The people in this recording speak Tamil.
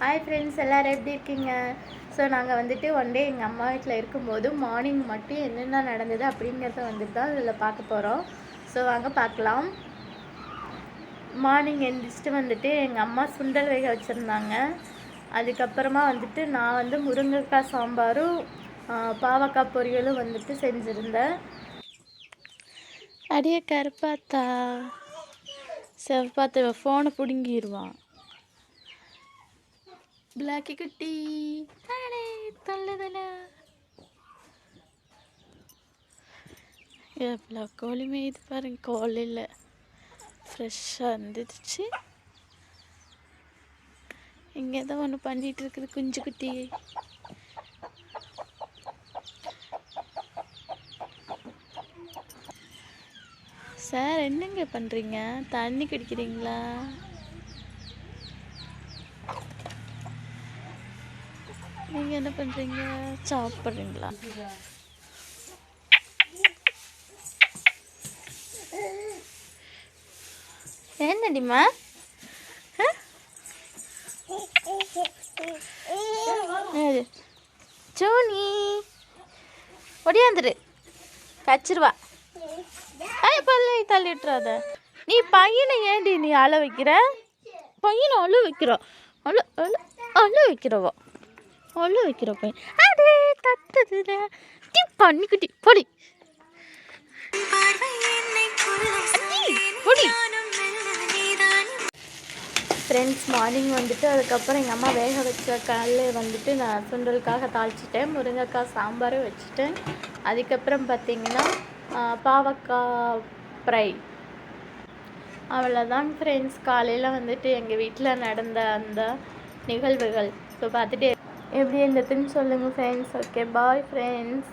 ஹாய் ஃப்ரெண்ட்ஸ் எல்லோரும் எப்படி இருக்கீங்க? ஸோ நாங்கள் வந்துட்டு ஒன் டே எங்கள் அம்மா வீட்டில் இருக்கும்போது மார்னிங் மட்டும் என்னென்ன நடந்தது அப்படிங்கிறத வந்துட்டு தான் இதில் பார்க்க போகிறோம் ஸோ வாங்க பார்க்கலாம். மார்னிங் எந்திரிச்சிட்டு வந்துட்டு எங்கள் அம்மா சுண்டல் வேக வச்சுருந்தாங்க. அதுக்கப்புறமா வந்துட்டு நான் வந்து முருங்கைக்காய் சாம்பாரும் பாவக்காய் பொரியலும் வந்துட்டு செஞ்சுருந்தேன். அடிய கருப்பாத்தா. செவ்பாத்த ஃபோனை பிடுங்கிடுவான் பிளாக்கி குட்டி. அடே தொல்லுதல எவ்வளோ கோழி மேய்து பாருங்க கோழியில். ஃப்ரெஷ்ஷாக இருந்துச்சு இங்கே தான் ஒன்று பண்ணிட்டு இருக்குது குஞ்சு குட்டி. சார் என்னங்க பண்ணுறீங்க தண்ணி குடிக்கிறீங்களா? நீங்கள் என்ன பண்ணுறீங்க சாப்பிட்றீங்களா? என்னடிம்மா ஆ? ஒடியாந்துரு. கச்சிருவா. பல்லை தள்ளி விட்டுறாத. நீ பையனை ஏண்டி நீ அழ வைக்கிற? பையனை அழு வைக்கிறோம் அழு அழு அழு வைக்கிறவோ. அழு வைக்கிற பையன் அதே தத்ததுல. டீ பொடி. பொடி. ஃப்ரெண்ட்ஸ் மார்னிங் வந்துட்டு அதுக்கப்புறம் எங்கள் அம்மா வேக வச்ச கல் வந்துட்டு நான் சுண்டலுக்காக தாளிச்சிட்டேன். முருங்கைக்காய் சாம்பாரும் வச்சுட்டேன். அதுக்கப்புறம் பார்த்தீங்கன்னா பாவக்காய் ஃப்ரை. அவ்வளோதான் ஃப்ரெண்ட்ஸ் காலையில் வந்துட்டு எங்கள் வீட்டில் நடந்த அந்த நிகழ்வுகள். ஸோ பார்த்துட்டு எப்படி இருந்ததுன்னு சொல்லுங்கள் ஃப்ரெண்ட்ஸ் ஓகே பாய் ஃப்ரெண்ட்ஸ்